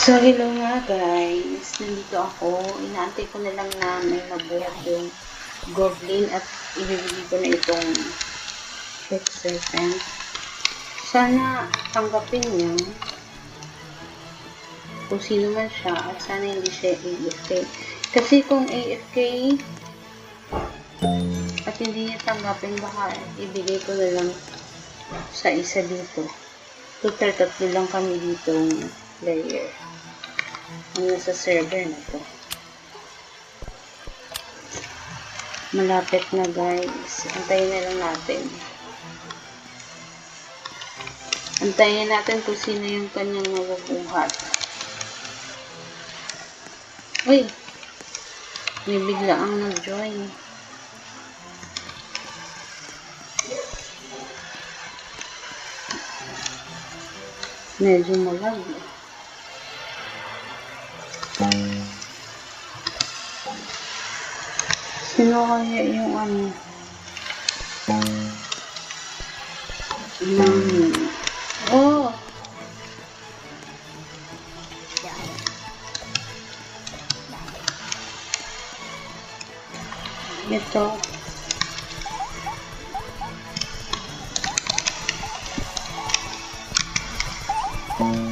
So, hello nga guys. Nandito ako. Inaantay ko na lang na may mabuhat yung goblin at ibibigay ko na itong pet serpent. Sana tanggapin niya kung sino man siya at sana hindi siya AFK. Kasi kung AFK at hindi niya tanggapin, baka ibigay ko na lang sa isa dito. Total tatlo lang kami ditong player ang nasa server na to. Malapit na guys. Antayin na lang natin. Antayin natin kung sino yung kanyang mabubuhat. Uy! May bigla ang nag-join. Medyo malag. eh. Sinuha niya yung ano. Yung... Oh! Ito. Thank you.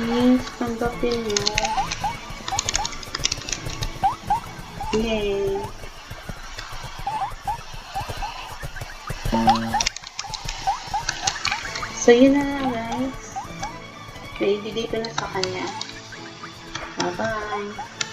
Please, tanggapin mo. Yay! So, yun na lang guys. Naibigay ko na sa kanya. Bye-bye!